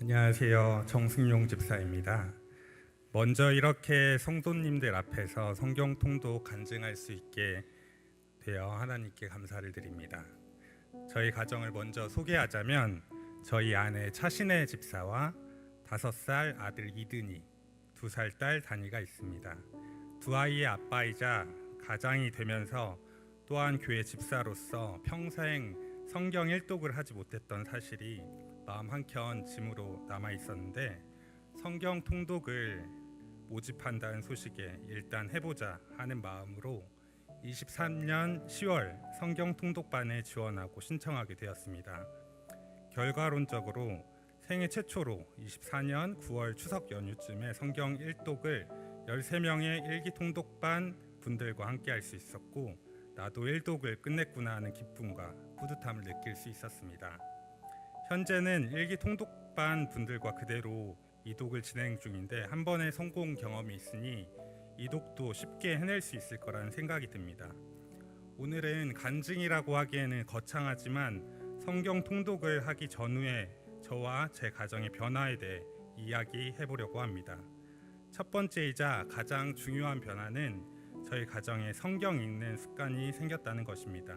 안녕하세요. 정승용 집사입니다. 먼저 이렇게 성도님들 앞에서 성경 통독 간증할 수 있게 되어 하나님께 감사를 드립니다. 저희 가정을 먼저 소개하자면 저희 아내 차신혜 집사와 다섯 살 아들 이든이, 두 살 딸 다니가 있습니다. 두 아이의 아빠이자 가장이 되면서 또한 교회 집사로서 평생 성경 일독을 하지 못했던 사실이 마음 한켠 짐으로 남아 있었는데 성경 통독을 모집한다는 소식에 일단 해보자 하는 마음으로 23년 10월 성경 통독반에 지원하고 신청하게 되었습니다. 결과론적으로 생애 최초로 24년 9월 추석 연휴쯤에 성경 일독을 13명의 일기 통독반 분들과 함께 할 수 있었고 나도 일독을 끝냈구나 하는 기쁨과 뿌듯함을 느낄 수 있었습니다. 현재는 일기 통독반 분들과 그대로 이독을 진행 중인데 한 번의 성공 경험이 있으니 이독도 쉽게 해낼 수 있을 거라는 생각이 듭니다. 오늘은 간증이라고 하기에는 거창하지만 성경 통독을 하기 전후에 저와 제 가정의 변화에 대해 이야기해 보려고 합니다. 첫 번째이자 가장 중요한 변화는 저희 가정에 성경 읽는 습관이 생겼다는 것입니다.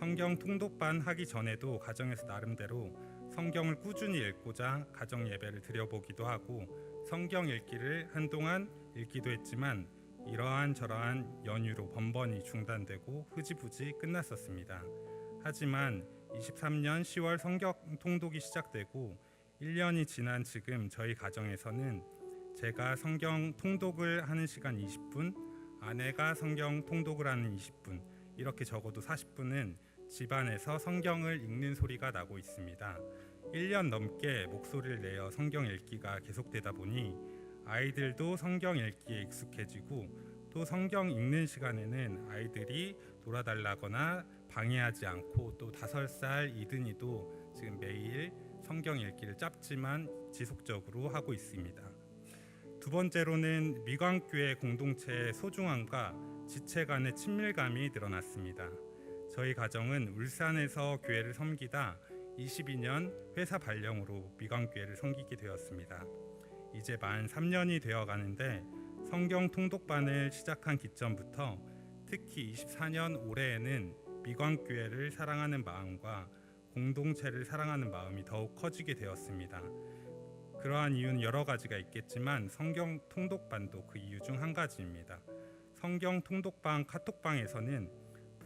성경 통독반 하기 전에도 가정에서 나름대로 성경을 꾸준히 읽고자 가정 예배를 드려보기도 하고 성경 읽기를 한동안 읽기도 했지만 이러한 저러한 연유로 번번이 중단되고 흐지부지 끝났었습니다. 하지만 23년 10월 성경 통독이 시작되고 1년이 지난 지금 저희 가정에서는 제가 성경 통독을 하는 시간 20분, 아내가 성경 통독을 하는 20분, 이렇게 적어도 40분은 집안에서 성경을 읽는 소리가 나고 있습니다. 1년 넘게 목소리를 내어 성경 읽기가 계속되다 보니 아이들도 성경 읽기에 익숙해지고 또 성경 읽는 시간에는 아이들이 놀아달라거나 방해하지 않고 또 다섯 살 이든이도 지금 매일 성경 읽기를 짧지만 지속적으로 하고 있습니다. 두 번째로는 미광교회 공동체의 소중함과 지체 간의 친밀감이 늘어났습니다. 저희 가정은 울산에서 교회를 섬기다 22년 회사 발령으로 미광교회를 섬기게 되었습니다. 이제 만 3년이 되어 가는데 성경 통독반을 시작한 기점부터 특히 24년 올해에는 미광교회를 사랑하는 마음과 공동체를 사랑하는 마음이 더욱 커지게 되었습니다. 그러한 이유는 여러 가지가 있겠지만 성경 통독반도 그 이유 중 한 가지입니다. 성경 통독방 카톡방에서는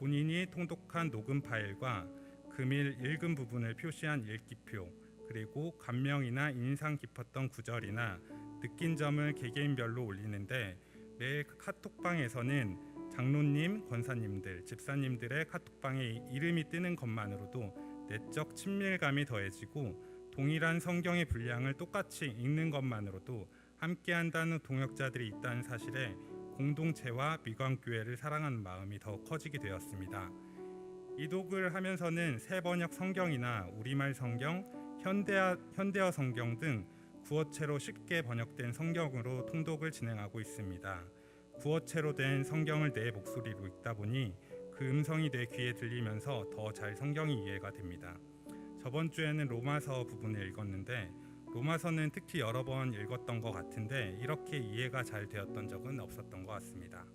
본인이 통독한 녹음 파일과 금일 읽은 부분을 표시한 읽기표 그리고 감명이나 인상 깊었던 구절이나 느낀 점을 개개인별로 올리는데 매일 그 카톡방에서는 장로님, 권사님들, 집사님들의 카톡방에 이름이 뜨는 것만으로도 내적 친밀감이 더해지고 동일한 성경의 분량을 똑같이 읽는 것만으로도 함께한다는 동역자들이 있다는 사실에 공동체와 미광교회를 사랑하는 마음이 더 커지게 되었습니다. 이독을 하면서는 새 번역 성경이나 우리말 성경, 현대화, 현대어 성경 등 구어체로 쉽게 번역된 성경으로 통독을 진행하고 있습니다. 구어체로 된 성경을 내 목소리로 읽다 보니 그 음성이 내 귀에 들리면서 더 잘 성경이 이해가 됩니다. 저번 주에는 로마서 부분을 읽었는데 로마서는 특히 여러 번 읽었던 것 같은데 이렇게 이해가 잘 되었던 적은 없었던 것 같습니다.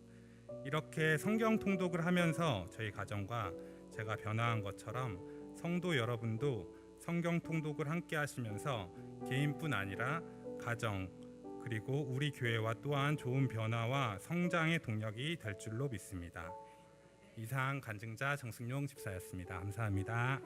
이렇게 성경 통독을 하면서 저희 가정과 제가 변화한 것처럼 성도 여러분도 성경 통독을 함께 하시면서 개인뿐 아니라 가정 그리고 우리 교회와 또한 좋은 변화와 성장의 동력이 될 줄로 믿습니다. 이상 간증자 정승용 집사였습니다. 감사합니다.